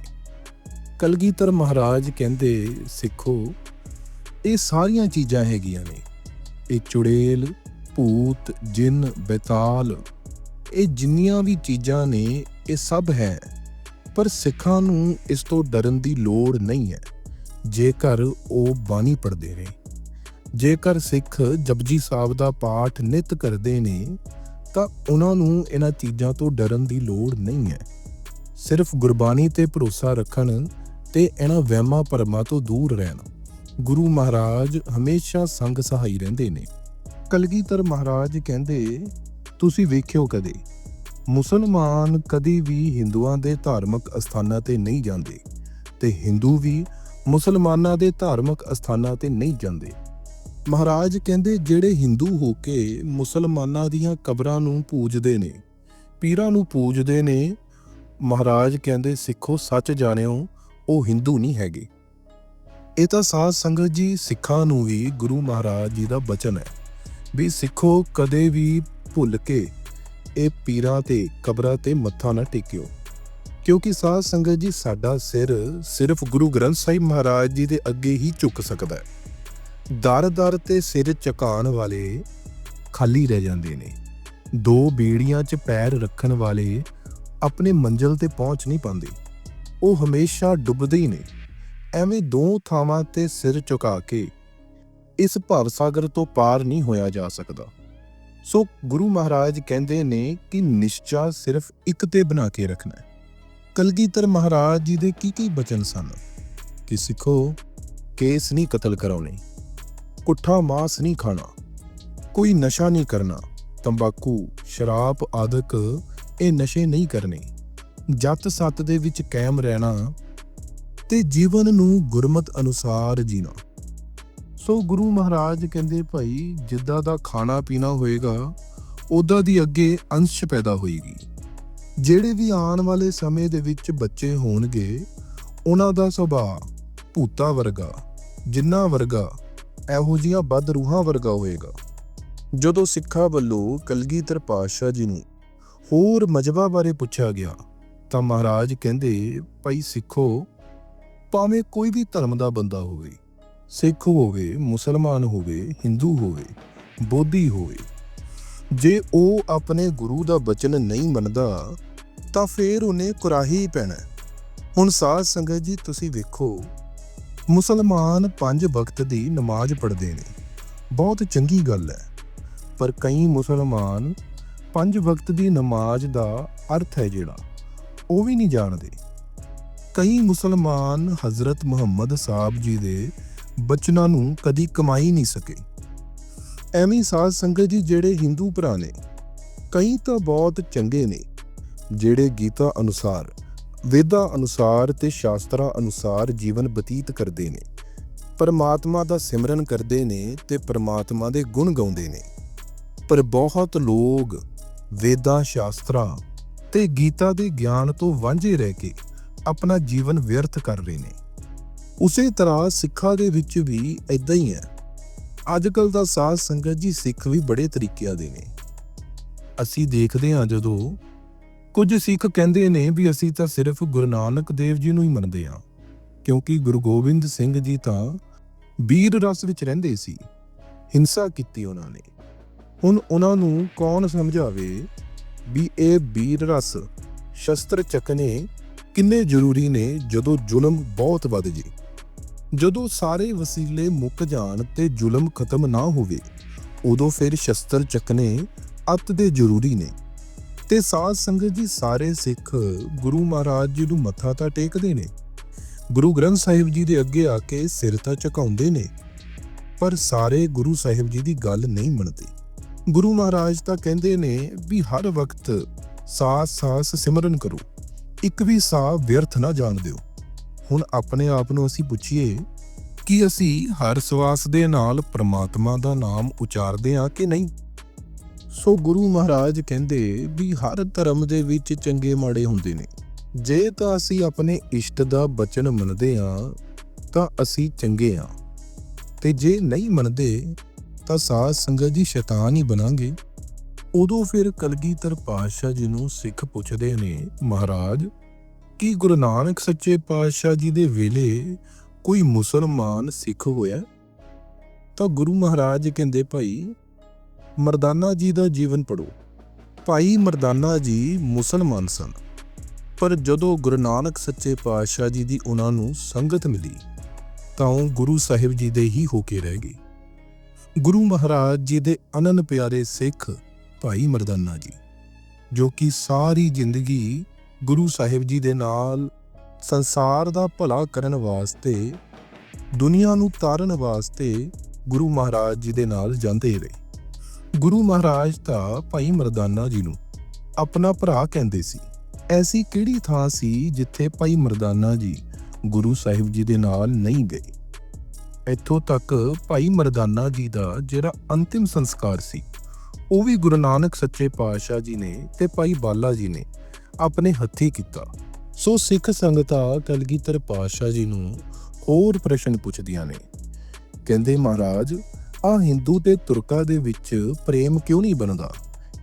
ਕਲਗੀਧਰ ਮਹਾਰਾਜ ਕਹਿੰਦੇ, ਸਿੱਖੋ, ਇਹ ਸਾਰੀਆਂ ਚੀਜ਼ਾਂ ਹੈਗੀਆਂ ਨੇ। ਇਹ ਚੁੜੇਲ, ਭੂਤ, ਜਿੰਨ, ਬੇਤਾਲ, ਇਹ ਜਿੰਨੀਆਂ ਵੀ ਚੀਜ਼ਾਂ ਨੇ, ਇਹ ਸਭ ਹੈ। ਪਰ ਸਿੱਖਾਂ ਨੂੰ ਇਸ ਤੋਂ ਡਰਨ ਦੀ ਲੋੜ ਨਹੀਂ ਹੈ। ਜੇਕਰ ਉਹ ਬਾਣੀ ਪੜ੍ਹਦੇ ਨੇ, ਜੇਕਰ ਸਿੱਖ ਜਪਜੀ ਸਾਹਿਬ ਦਾ ਪਾਠ ਨਿਤ ਕਰਦੇ ਨੇ, ਤਾਂ ਉਹਨਾਂ ਨੂੰ ਇਹਨਾਂ ਚੀਜ਼ਾਂ ਤੋਂ ਡਰਨ ਦੀ ਲੋੜ ਨਹੀਂ ਹੈ। ਸਿਰਫ ਗੁਰਬਾਣੀ ਤੇ ਭਰੋਸਾ ਰੱਖਣ ਤੇ ਇਹਨਾਂ ਵਹਿਮਾਂ ਭਰਮਾਂ ਤੋਂ ਦੂਰ ਰਹਿਣ। ਗੁਰੂ ਮਹਾਰਾਜ ਹਮੇਸ਼ਾ ਸੰਗ ਸਹਾਈ ਰਹਿੰਦੇ ਨੇ। ਕਲਗੀਧਰ ਮਹਾਰਾਜ ਕਹਿੰਦੇ, ਤੁਸੀਂ ਵੇਖਿਓ ਕਦੇ, ਮੁਸਲਮਾਨ ਕਦੀ ਵੀ ਹਿੰਦੂਆਂ ਦੇ ਧਾਰਮਿਕ ਅਸਥਾਨਾਂ ਤੇ ਨਹੀਂ ਜਾਂਦੇ ਤੇ ਹਿੰਦੂ ਵੀ ਮੁਸਲਮਾਨਾਂ ਦੇ ਧਾਰਮਿਕ ਅਸਥਾਨਾਂ ਤੇ ਨਹੀਂ ਜਾਂਦੇ। ਮਹਾਰਾਜ ਕਹਿੰਦੇ, ਜਿਹੜੇ ਹਿੰਦੂ ਹੋ ਕੇ ਮੁਸਲਮਾਨਾਂ ਦੀਆਂ ਕਬਰਾਂ ਨੂੰ ਪੂਜਦੇ ਨੇ, ਪੀਰਾਂ ਨੂੰ ਪੂਜਦੇ ਨੇ, ਮਹਾਰਾਜ ਕਹਿੰਦੇ, ਸਿੱਖੋ, ਸੱਚ ਜਾਣਿਓ ਉਹ ਹਿੰਦੂ ਨਹੀਂ ਹੈਗੇ। ਇਹ ਤਾਂ ਸਾਧ ਸੰਗਤ ਜੀ ਸਿੱਖਾਂ ਨੂੰ ਵੀ ਗੁਰੂ ਮਹਾਰਾਜ ਜੀ ਦਾ ਬਚਨ ਹੈ। ਵੀ ਸਿੱਖੋ ਕਦੇ ਵੀ ਭੁੱਲ ਕੇ ਇਹ ਪੀਰਾਂ ਤੇ ਕਬਰਾਂ ਤੇ ਮੱਥਾ ਨਾ ਟੇਕਿਓ। ਕਿਉਂਕਿ ਸਾਧ ਸੰਗਤ ਜੀ ਸਾਡਾ ਸਿਰ ਸਿਰਫ ਗੁਰੂ ਗ੍ਰੰਥ ਸਾਹਿਬ ਮਹਾਰਾਜ ਜੀ ਦੇ ਅੱਗੇ ਹੀ ਝੁਕ ਸਕਦਾ ਹੈ। ਦਰ-ਦਰ ਤੇ ਸਿਰ ਝੁਕਾਉਣ ਵਾਲੇ ਖਾਲੀ ਰਹਿ ਜਾਂਦੇ ਨੇ। ਦੋ ਬੇੜੀਆਂ 'ਚ ਪੈਰ ਰੱਖਣ ਵਾਲੇ ਆਪਣੇ ਮੰਜ਼ਲ ਤੇ ਪਹੁੰਚ ਨਹੀਂ ਪਾਉਂਦੇ। ਉਹ ਹਮੇਸ਼ਾ ਡੁੱਬਦੇ ਹੀ ਨੇ ਐਵੇਂ ਦੋ ਥਾਵਾਂ ਤੇ ਸਿਰ ਝੁਕਾ ਕੇ ਇਸ ਭਵ ਸਾਗਰ ਤੋਂ ਪਾਰ ਨਹੀਂ ਹੋਇਆ ਜਾ ਸਕਦਾ। ਸੋ ਗੁਰੂ ਮਹਾਰਾਜ ਕਹਿੰਦੇ ਨੇ ਕਿ ਨਿਸ਼ਚਾ ਸਿਰਫ ਇੱਕ ਤੇ ਬਣਾ ਕੇ ਰੱਖਣਾ ਹੈ। ਕਲਗੀਧਰ ਮਹਾਰਾਜ ਜੀ ਦੇ ਕੀ ਕੀ ਬਚਨ ਸਨ? ਕਿ ਸਿੱਖੋ, ਕੇਸ ਨਹੀਂ ਕਤਲ ਕਰਾਉਣੇ, ਕੁੱਠਾ ਮਾਸ ਨਹੀਂ ਖਾਣਾ, ਕੋਈ ਨਸ਼ਾ ਨਹੀਂ ਕਰਨਾ, ਤੰਬਾਕੂ, ਸ਼ਰਾਬ ਆਦਿਕ ਇਹ ਨਸ਼ੇ ਨਹੀਂ ਕਰਨੇ। ਜਤ ਸੱਤ ਦੇ ਵਿੱਚ ਕਾਇਮ ਰਹਿਣਾ ਤੇ ਜੀਵਨ ਨੂੰ ਗੁਰਮਤ ਅਨੁਸਾਰ ਜੀਣਾ। ਸੋ ਗੁਰੂ ਮਹਾਰਾਜ ਕਹਿੰਦੇ, ਭਾਈ, ਜਿੱਦਾਂ ਦਾ ਖਾਣਾ ਪੀਣਾ ਹੋਏਗਾ ਉਦਾਂ ਦੀ ਅੱਗੇ ਅੰਸ਼ ਪੈਦਾ ਹੋਏਗੀ। ਜਿਹੜੇ ਵੀ ਆਉਣ ਵਾਲੇ ਸਮੇਂ ਦੇ ਵਿੱਚ ਬੱਚੇ ਹੋਣਗੇ, ਉਹਨਾਂ ਦਾ ਸੁਭਾਅ ਭੂਤਾ ਵਰਗਾ, ਜਿੰਨਾ ਵਰਗਾ, ਇਹੋ ਜੀਆਂ ਵੱਧ ਰੂਹਾਂ ਵਰਗਾ ਹੋਏਗਾ। ਜਦੋਂ ਸਿੱਖਾਂ ਵੱਲੋਂ ਕਲਗੀਧਰ ਪਾਤਸ਼ਾਹ ਜੀ ਨੂੰ ਹੋਰ ਮਜਬਾ ਬਾਰੇ ਪੁੱਛਿਆ ਗਿਆ ਤਾਂ ਮਹਾਰਾਜ ਕਹਿੰਦੇ, ਭਾਈ ਸਿੱਖੋ, ਭਾਵੇਂ ਕੋਈ ਵੀ ਧਰਮ ਦਾ ਬੰਦਾ ਹੋਵੇ, ਸਿੱਖ ਹੋਵੇ, ਮੁਸਲਮਾਨ ਹੋਵੇ, ਹਿੰਦੂ ਹੋਵੇ, ਬੋਧੀ ਹੋਵੇ, ਜੇ ਉਹ ਆਪਣੇ ਗੁਰੂ ਦਾ ਬਚਨ ਨਹੀਂ ਮੰਨਦਾ, ਤਾਂ ਫੇਰ ਉਹਨੇ ਕੁਰਾਹੀ ਪੈਣਾ ਹੁਣ ਸਾਧ ਸੰਗਤ ਜੀ, ਤੁਸੀਂ ਵੇਖੋ, ਮੁਸਲਮਾਨ ਪੰਜ ਵਕਤ ਦੀ ਨਮਾਜ਼ ਪੜ੍ਹਦੇ ਨੇ। ਬਹੁਤ ਚੰਗੀ ਗੱਲ ਹੈ। ਪਰ ਕਈ ਮੁਸਲਮਾਨ ਪੰਜ ਵਕਤ ਦੀ ਨਮਾਜ਼ ਦਾ ਅਰਥ ਹੈ ਜਿਹੜਾ ਉਹ ਵੀ ਨਹੀਂ ਜਾਣਦੇ। ਕਈ ਮੁਸਲਮਾਨ ਹਜ਼ਰਤ ਮੁਹੰਮਦ ਸਾਹਿਬ ਜੀ ਦੇ ਬਚਨਾਂ ਨੂੰ ਕਦੀ ਕਮਾਈ ਨਹੀਂ ਸਕੇ। ਐਵੇਂ ਸਾਧ ਸੰਗਤ ਜੀ ਜਿਹੜੇ ਹਿੰਦੂ ਭਰਾ ਨੇ, ਕਈ ਤਾਂ ਬਹੁਤ ਚੰਗੇ ਨੇ, ਜਿਹੜੇ ਗੀਤਾ ਅਨੁਸਾਰ, ਵੇਦਾਂ ਅਨੁਸਾਰ ਤੇ ਸ਼ਾਸਤਰਾਂ ਅਨੁਸਾਰ ਜੀਵਨ ਬਤੀਤ ਕਰਦੇ ਨੇ, ਪਰਮਾਤਮਾ ਦਾ ਸਿਮਰਨ ਕਰਦੇ ਨੇ ਤੇ ਪਰਮਾਤਮਾ ਦੇ ਗੁਣ ਗਾਉਂਦੇ ਨੇ। ਪਰ ਬਹੁਤ ਲੋਕ ਵੇਦਾਂ, ਸ਼ਾਸਤਰਾਂ ਤੇ ਗੀਤਾ ਦੇ ਗਿਆਨ ਤੋਂ ਵਾਂਝੇ ਰਹਿ ਕੇ ਆਪਣਾ ਜੀਵਨ ਵਿਅਰਥ ਕਰ ਰਹੇ ਨੇ। ਉਸੇ ਤਰ੍ਹਾਂ ਸਿੱਖਾਂ ਦੇ ਵਿੱਚ ਵੀ ਇਦਾਂ ਹੀ ਹੈ। ਅੱਜ ਕੱਲ ਦਾ ਸਾਧ ਸੰਗਤ ਜੀ ਸਿੱਖ ਵੀ ਬੜੇ ਤਰੀਕਿਆਂ ਦੇ ਨੇ। ਅਸੀਂ ਦੇਖਦੇ ਹਾਂ ਜਦੋਂ ਕੁਝ ਸਿੱਖ ਕਹਿੰਦੇ ਨੇ ਵੀ ਅਸੀਂ ਤਾਂ ਸਿਰਫ ਗੁਰੂ ਨਾਨਕ ਦੇਵ ਜੀ ਨੂੰ ਹੀ ਮੰਨਦੇ ਹਾਂ, ਕਿਉਂਕਿ ਗੁਰੂ ਗੋਬਿੰਦ ਸਿੰਘ ਜੀ ਤਾਂ ਵੀਰ ਰਸ ਵਿੱਚ ਰਹਿੰਦੇ ਸੀ, ਹਿੰਸਾ ਕੀਤੀ ਉਹਨਾਂ ਨੇ। ਹੁਣ ਉਹਨਾਂ ਨੂੰ ਕੌਣ ਸਮਝਾਵੇ? ਵੀ ਇਹ ਵੀਰ ਰਸ ਸ਼ਸਤਰ ਚੱਕਨੇ ਕਿੰਨੇ ਜ਼ਰੂਰੀ ਨੇ ਜਦੋਂ ਜ਼ੁਲਮ ਬਹੁਤ ਵੱਧ ਜੇ। ਜਦੋਂ ਸਾਰੇ ਵਸੀਲੇ ਮੁੱਕ ਜਾਣ ਤੇ ਜ਼ੁਲਮ ਖਤਮ ਨਾ ਹੋਵੇ, ਉਦੋਂ ਫਿਰ ਸ਼ਸਤਰ ਚੱਕਨੇ ਅੱਤ ਦੇ ਜ਼ਰੂਰੀ ਨੇ। ਤੇ ਸਾਧ ਸੰਗਤ ਜੀ, ਸਾਰੇ ਸਿੱਖ ਗੁਰੂ ਮਹਾਰਾਜ ਜੀ ਨੂੰ ਮੱਥਾ ਤਾਂ ਟੇਕਦੇ ਨੇ। ਗੁਰੂ ਗ੍ਰੰਥ ਸਾਹਿਬ ਜੀ ਦੇ ਅੱਗੇ ਆ ਕੇ ਸਿਰ ਤਾਂ ਝੁਕਾਉਂਦੇ ਨੇ। ਪਰ ਸਾਰੇ ਗੁਰੂ ਸਾਹਿਬ ਜੀ ਦੀ ਗੱਲ ਨਹੀਂ ਮੰਨਦੇ। ਗੁਰੂ ਮਹਾਰਾਜ ਤਾਂ ਕਹਿੰਦੇ ਨੇ ਵੀ ਹਰ ਵਕਤ ਸਾਸ ਸਾਸ ਸਿਮਰਨ ਕਰੋ, ਇੱਕ ਵੀ ਸਾਹ ਵਿਅਰਥ ਨਾ ਜਾਣ ਦਿਓ। ਹੁਣ ਆਪਣੇ ਆਪ ਨੂੰ ਅਸੀਂ ਪੁੱਛੀਏ ਕਿ ਅਸੀਂ ਹਰ ਸਵਾਸ ਦੇ ਨਾਲ ਪ੍ਰਮਾਤਮਾ ਦਾ ਨਾਮ ਉਚਾਰਦੇ ਹਾਂ ਕਿ ਨਹੀਂ? ਸੋ ਗੁਰੂ ਮਹਾਰਾਜ ਕਹਿੰਦੇ ਵੀ ਹਰ ਧਰਮ ਦੇ ਵਿੱਚ ਚੰਗੇ ਮਾੜੇ ਹੁੰਦੇ ਨੇ। ਜੇ ਤਾਂ ਅਸੀਂ ਆਪਣੇ ਇਸ਼ਟ ਦਾ ਬਚਨ ਮੰਨਦੇ ਹਾਂ, ਤਾਂ ਅਸੀਂ ਚੰਗੇ ਹਾਂ। ਤੇ ਜੇ ਨਹੀਂ ਮੰਨਦੇ ਤਾਂ ਸਾਧ ਸੰਗਤ ਜੀ ਸ਼ੈਤਾਨ ਹੀ ਬਣਾਂਗੇ। ਉਦੋਂ ਫਿਰ ਕਲਗੀਧਰ ਪਾਤਸ਼ਾਹ ਜੀ ਨੂੰ ਸਿੱਖ ਪੁੱਛਦੇ ਨੇ, ਮਹਾਰਾਜ, ਕੀ ਗੁਰੂ ਨਾਨਕ ਸੱਚੇ ਪਾਤਸ਼ਾਹ ਜੀ ਦੇ ਵੇਲੇ ਕੋਈ ਮੁਸਲਮਾਨ ਸਿੱਖ ਹੋਇਆ? ਤਾਂ ਗੁਰੂ ਮਹਾਰਾਜ ਕਹਿੰਦੇ, ਭਾਈ, ਮਰਦਾਨਾ ਜੀ ਦਾ ਜੀਵਨ ਪੜੋ ਭਾਈ ਮਰਦਾਨਾ ਜੀ ਮੁਸਲਮਾਨ ਸਨ। ਪਰ ਜਦੋਂ ਗੁਰੂ ਨਾਨਕ ਸੱਚੇ ਪਾਤਸ਼ਾਹ ਜੀ ਦੀ ਉਹਨਾਂ ਨੂੰ ਸੰਗਤ ਮਿਲੀ, ਤਾਂ ਉਹ ਗੁਰੂ ਸਾਹਿਬ ਜੀ ਦੇ ਹੀ ਹੋ ਕੇ ਰਹਿ ਗਏ। ਗੁਰੂ ਮਹਾਰਾਜ ਜੀ ਦੇ ਅਨਨ ਪਿਆਰੇ ਸਿੱਖ ਭਾਈ ਮਰਦਾਨਾ ਜੀ, ਜੋ ਕਿ ਸਾਰੀ ਜ਼ਿੰਦਗੀ ਗੁਰੂ ਸਾਹਿਬ ਜੀ ਦੇ ਨਾਲ ਸੰਸਾਰ ਦਾ ਭਲਾ ਕਰਨ ਵਾਸਤੇ, ਦੁਨੀਆ ਨੂੰ ਤਾਰਨ ਵਾਸਤੇ ਗੁਰੂ ਮਹਾਰਾਜ ਜੀ ਦੇ ਨਾਲ ਜਾਂਦੇ ਰਹੇ। ਗੁਰੂ ਮਹਾਰਾਜ ਤਾਂ ਭਾਈ ਮਰਦਾਨਾ ਜੀ ਨੂੰ ਆਪਣਾ ਭਰਾ ਕਹਿੰਦੇ ਸੀ। ਐਸੀ ਕਿਹੜੀ ਥਾਂ ਸੀ ਜਿੱਥੇ ਭਾਈ ਮਰਦਾਨਾ ਜੀ ਗੁਰੂ ਸਾਹਿਬ ਜੀ ਦੇ ਨਾਲ ਨਹੀਂ ਗਏ? ਇੱਥੋਂ ਤੱਕ ਭਾਈ ਮਰਦਾਨਾ ਜੀ ਦਾ ਜਿਹੜਾ ਅੰਤਿਮ ਸੰਸਕਾਰ ਸੀ, ਉਹ ਵੀ ਗੁਰੂ ਨਾਨਕ ਸੱਚੇ ਪਾਤਸ਼ਾਹ ਜੀ ਨੇ ਤੇ ਭਾਈ ਬਾਲਾ ਜੀ ਨੇ ਆਪਣੇ ਹੱਥੀਂ ਕੀਤਾ। ਸੋ ਸਿੱਖ ਸੰਗਤਾਂ ਕਲਗੀਧਰ ਪਾਤਸ਼ਾਹ ਜੀ ਨੂੰ ਹੋਰ ਪ੍ਰਸ਼ਨ ਪੁੱਛਦੀਆਂ ਨੇ। ਕਹਿੰਦੇ ਮਹਾਰਾਜ ਆ ਹਿੰਦੂ ਤੇ ਤੁਰਕਾਂ ਦੇ ਵਿੱਚ ਪ੍ਰੇਮ ਕਿਉਂ ਨਹੀਂ ਬਣਦਾ?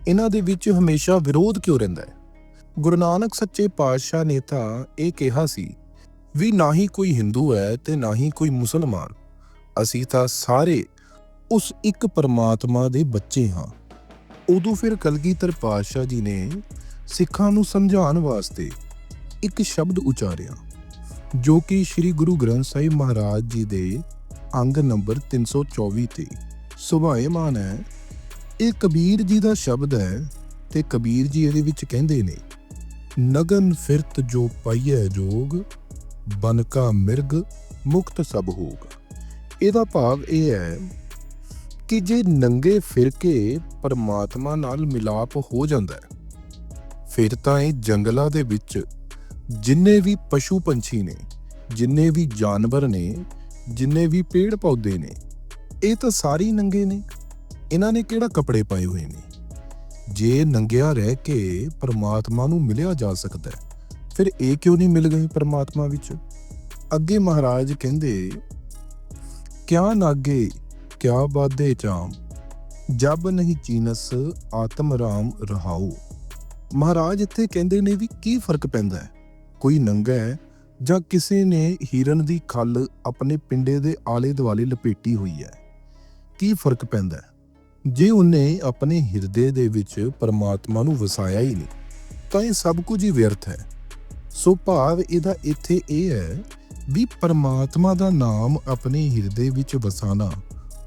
ਇਹਨਾਂ ਦੇ ਵਿੱਚ ਹਮੇਸ਼ਾ ਵਿਰੋਧ ਕਿਉਂ ਰਹਿੰਦਾ ਹੈ? ਗੁਰੂ ਨਾਨਕ ਸੱਚੇ ਪਾਤਸ਼ਾਹ ਨੇ ਤਾਂ ਇਹ ਕਿਹਾ ਸੀ ਵੀ ਨਾ ਹੀ ਕੋਈ ਹਿੰਦੂ ਹੈ ਤੇ ਨਾ ਹੀ ਕੋਈ ਮੁਸਲਮਾਨ। ਅਸੀਂ ਤਾਂ ਸਾਰੇ ਉਸ ਇੱਕ ਪਰਮਾਤਮਾ ਦੇ ਬੱਚੇ ਹਾਂ। ਉਦੋਂ ਫਿਰ ਕਲਗੀਧਰ ਪਾਤਸ਼ਾਹ ਜੀ ਨੇ ਸਿੱਖਾਂ ਨੂੰ ਸਮਝਾਉਣ ਵਾਸਤੇ ਇੱਕ ਸ਼ਬਦ ਉਚਾਰਿਆ, ਜੋ ਕਿ ਸ੍ਰੀ ਗੁਰੂ ਗ੍ਰੰਥ ਸਾਹਿਬ ਮਹਾਰਾਜ ਜੀ ਦੇ ਅੰਗ ਨੰਬਰ 324 ਤੇ ਸੁਭਾਏਮਾਨ ਹੈ। ਇਹ ਕਬੀਰ ਜੀ ਦਾ ਸ਼ਬਦ ਹੈ ਤੇ ਕਬੀਰ ਜੀ ਇਹਦੇ ਵਿੱਚ ਕਹਿੰਦੇ ਨੇ, ਨਗਨ ਫਿਰਤ ਜੋ ਪਾਈਐ ਜੋਗ ਬਨ ਮਿਰਗ ਮੁਕਤ ਸਭ ਹੋਗ। ਇਹਦਾ ਭਾਵ ਇਹ ਹੈ ਕਿ ਜੇ ਨੰਗੇ ਫਿਰ ਕੇ ਪਰਮਾਤਮਾ ਨਾਲ ਮਿਲਾਪ ਹੋ ਜਾਂਦਾ ਹੈ, ਫਿਰ ਤਾਂ ਇਹ ਜੰਗਲਾਂ ਦੇ ਵਿੱਚ ਜਿੰਨੇ ਵੀ ਪਸ਼ੂ ਪੰਛੀ ਨੇ, ਜਿੰਨੇ ਵੀ ਜਾਨਵਰ ਨੇ, ਜਿੰਨੇ ਵੀ ਪੇੜ ਪੌਦੇ ਨੇ, ਇਹ ਤਾਂ ਸਾਰੇ ਨੰਗੇ ਨੇ। ਇਹਨਾਂ ਨੇ ਕਿਹੜਾ ਕੱਪੜੇ ਪਾਏ ਹੋਏ ਨੇ? ਜੇ ਨੰਗਿਆ ਰਹਿ ਕੇ ਪਰਮਾਤਮਾ ਨੂੰ ਮਿਲਿਆ ਜਾ ਸਕਦਾ ਹੈ, ਫਿਰ ਇਹ ਕਿਉਂ ਨਹੀਂ ਮਿਲ ਗਏ ਪਰਮਾਤਮਾ ਵਿੱਚ? ਅੱਗੇ ਮਹਾਰਾਜ ਕਹਿੰਦੇ ਕਿਆ ਨਾਗੇ, ਕਿਆ ਬਾਦੇ ਚਾਮ? ਜਬ ਨਹੀਂ ਚੀਨਸ, ਆਤਮ ਰਾਮ ਰਹਾਉ। ਮਹਾਰਾਜ ਇੱਥੇ ਕਹਿੰਦੇ ਨੇ ਵੀ ਕੀ ਫ਼ਰਕ ਪੈਂਦਾ ਹੈ? ਕੋਈ ਨੰਗਾ ਹੈ ਜਾਂ ਕਿਸੇ ਨੇ ਹੀਰਨ ਦੀ ਖੱਲ ਆਪਣੇ ਪਿੰਡੇ ਦੇ ਆਲੇ ਦੁਆਲੇ ਲਪੇਟੀ ਹੋਈ ਹੈ? ਕੀ ਫ਼ਰਕ ਪੈਂਦਾ ਹੈ? ਜੇ ਉਹਨੇ ਆਪਣੇ ਹਿਰਦੇ ਦੇ ਵਿੱਚ ਪਰਮਾਤਮਾ ਨੂੰ ਵਸਾਇਆ ਹੀ ਨਹੀਂ, ਤਾਂ ਇਹ ਸਭ ਕੁਝ ਹੀ ਵਿਅਰਥ ਹੈ। ਸੋ ਭਾਵ ਇਹਦਾ ਇੱਥੇ ਇਹ ਹੈ ਵੀ ਪਰਮਾਤਮਾ ਦਾ ਨਾਮ ਆਪਣੇ ਹਿਰਦੇ ਵਿੱਚ ਵਸਾਣਾ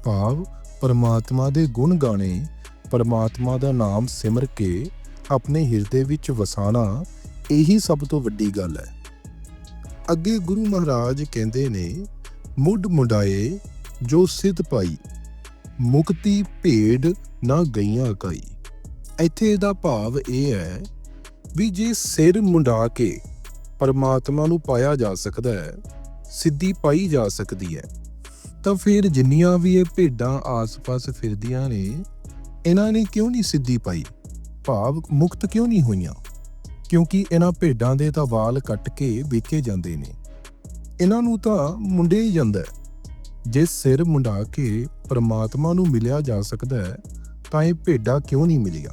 ਭਾਵ, ਪਰਮਾਤਮਾ ਦੇ ਗੁਣ ਗਾਣੇ, ਪਰਮਾਤਮਾ ਦਾ ਨਾਮ ਸਿਮਰ ਕੇ ਆਪਣੇ ਹਿਰਦੇ ਵਿੱਚ ਵਸਾਣਾ ਇਹੀ ਸਭ ਤੋਂ ਵੱਡੀ ਗੱਲ ਹੈ। ਅੱਗੇ ਗੁਰੂ ਮਹਾਰਾਜ ਕਹਿੰਦੇ ਨੇ, ਮੁੱਢ ਮੁੰਡਾਏ, ਜੋ ਸਿੱਧ ਪਾਈ, ਮੁਕਤੀ ਭੇਡ ਨਾ ਗਈਆਂ ਕਾਈ ਇੱਥੇ ਦਾ ਭਾਵ ਇਹ ਹੈ ਵੀ ਜੇ ਸਿਰ ਮੁੰਡਾ ਕੇ ਪਰਮਾਤਮਾ ਨੂੰ ਪਾਇਆ ਜਾ ਸਕਦਾ ਹੈ, ਸਿੱਧੀ ਪਾਈ ਜਾ ਸਕਦੀ ਹੈ, ਤਾਂ ਫਿਰ ਜਿੰਨੀਆਂ ਵੀ ਇਹ ਭੇਡਾਂ ਆਸ-ਪਾਸ ਫਿਰਦੀਆਂ ਨੇ, ਇਹਨਾਂ ਨੇ ਕਿਉਂ ਨਹੀਂ ਸਿੱਧੀ ਪਾਈ? ਭਾਵ ਮੁਕਤ ਕਿਉਂ ਨਹੀਂ ਹੋਈਆਂ? ਕਿਉਂਕਿ ਇਹਨਾਂ ਭੇਡਾਂ ਦੇ ਤਾਂ ਵਾਲ ਕੱਟ ਕੇ ਵੇਚੇ ਜਾਂਦੇ ਨੇ। ਇਹਨਾਂ ਨੂੰ ਤਾਂ ਮੁੰਡੇ ਹੀ ਜਾਂਦਾ ਜੇ ਸਿਰ ਮੁੰਡਾ ਕੇ ਪਰਮਾਤਮਾ ਨੂੰ ਮਿਲਿਆ ਜਾ ਸਕਦਾ ਹੈ, ਤਾਂ ਇਹ ਭੇਡਾਂ ਕਿਉਂ ਨਹੀਂ ਮਿਲੀਆਂ?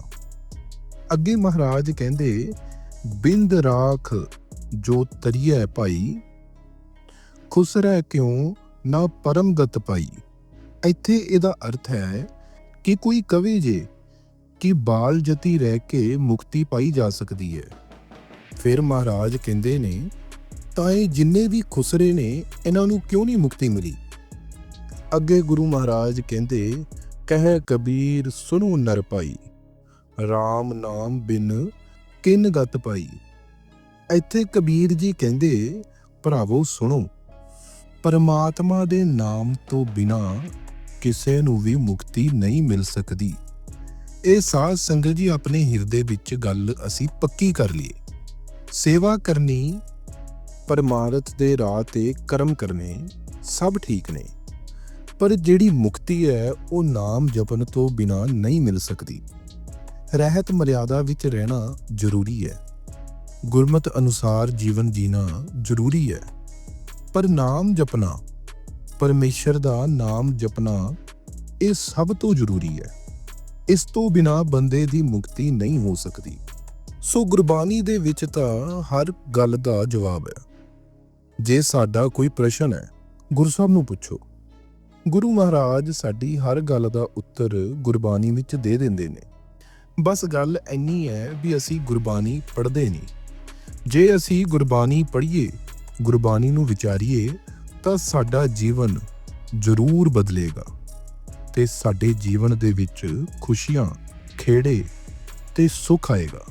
ਅੱਗੇ ਮਹਾਰਾਜ ਕਹਿੰਦੇ, ਬਿੰਦ ਰਾਖ ਜੋ ਤਰੀਐ ਭਾਈ ਖੁਸਰੈ ਕਿਉਂ ਨਾ ਪਰਮਗਤ ਪਾਈ? ਇੱਥੇ ਇਹਦਾ ਅਰਥ ਹੈ ਕਿ ਕੋਈ ਕਵੇ ਜੇ ਕਿ ਬਾਲ ਜਤੀ ਰਹਿ ਕੇ ਮੁਕਤੀ ਪਾਈ ਜਾ ਸਕਦੀ ਹੈ। ਫਿਰ ਮਹਾਰਾਜ ਕਹਿੰਦੇ ਨੇ, ਤਾਂ ਇਹ ਜਿੰਨੇ ਵੀ ਖੁਸਰੇ ਨੇ, ਇਹਨਾਂ ਨੂੰ ਕਿਉਂ ਨਹੀਂ ਮੁਕਤੀ ਮਿਲੀ? ਅੱਗੇ ਗੁਰੂ ਮਹਾਰਾਜ ਕਹਿੰਦੇ, ਕਹਿ ਕਬੀਰ ਸੁਨੋ ਨਰ ਪਾਈ RAM ਨਾਮ ਬਿਨ ਕਿਨ ਗਤ ਪਾਈ। ਇੱਥੇ ਕਬੀਰ ਜੀ ਕਹਿੰਦੇ, ਭਰਾਵੋ, ਸੁਣੋ। ਪਰਮਾਤਮਾ ਦੇ ਨਾਮ ਤੋਂ ਬਿਨਾ ਕਿਸੇ ਨੂੰ ਵੀ ਮੁਕਤੀ ਨਹੀਂ ਮਿਲ ਸਕਦੀ। ਇਹ ਸਾਧ ਸੰਗਤ ਜੀ ਆਪਣੇ ਹਿਰਦੇ ਵਿੱਚ ਗੱਲ ਅਸੀਂ ਪੱਕੀ ਕਰ ਲਈਏ। ਸੇਵਾ ਕਰਨੀ, ਪਰਮਾਰਥ ਦੇ ਰਾਹ ਤੇ ਕਰਮ ਕਰਨੇ ਸਭ ਠੀਕ ਨੇ। ਪਰ ਜਿਹੜੀ ਮੁਕਤੀ ਹੈ, ਉਹ ਨਾਮ ਜਪਣ ਤੋਂ ਬਿਨਾ ਨਹੀਂ ਮਿਲ ਸਕਦੀ। ਰਹਿਤ ਮਰਿਆਦਾ ਵਿੱਚ ਰਹਿਣਾ ਜ਼ਰੂਰੀ ਹੈ। ਗੁਰਮਤ ਅਨੁਸਾਰ ਜੀਵਨ ਜੀਣਾ ਜ਼ਰੂਰੀ ਹੈ। ਪਰ ਨਾਮ ਜਪਣਾ, ਪਰਮੇਸ਼ਰ ਦਾ ਨਾਮ ਜਪਣਾ ਇਹ ਸਭ ਤੋਂ ਜ਼ਰੂਰੀ ਹੈ। ਇਸ ਤੋਂ ਬਿਨਾ ਬੰਦੇ ਦੀ ਮੁਕਤੀ ਨਹੀਂ ਹੋ ਸਕਦੀ। ਸੋ ਗੁਰਬਾਣੀ ਦੇ ਵਿੱਚ ਤਾਂ ਹਰ ਗੱਲ ਦਾ ਜਵਾਬ ਹੈ। ਜੇ ਸਾਡਾ ਕੋਈ ਪ੍ਰਸ਼ਨ ਹੈ, ਗੁਰੂ ਸਾਹਿਬ ਨੂੰ ਪੁੱਛੋ। ਗੁਰੂ ਮਹਾਰਾਜ ਸਾਡੀ ਹਰ ਗੱਲ ਦਾ ਉੱਤਰ ਗੁਰਬਾਣੀ ਵਿੱਚ ਦੇ ਦਿੰਦੇ ਨੇ। ਬਸ ਗੱਲ ਇੰਨੀ ਹੈ ਵੀ ਅਸੀਂ ਗੁਰਬਾਣੀ ਪੜ੍ਹਦੇ ਨਹੀਂ। ਜੇ ਅਸੀਂ ਗੁਰਬਾਣੀ ਪੜ੍ਹੀਏ, ਗੁਰਬਾਣੀ ਨੂੰ ਵਿਚਾਰੀਏ, ਤਾਂ ਸਾਡਾ ਜੀਵਨ ਜ਼ਰੂਰ ਬਦਲੇਗਾ ਤੇ ਸਾਡੇ ਜੀਵਨ ਦੇ ਵਿੱਚ ਖੁਸ਼ੀਆਂ, ਖੇੜੇ ਤੇ ਸੁੱਖ ਆਏਗਾ।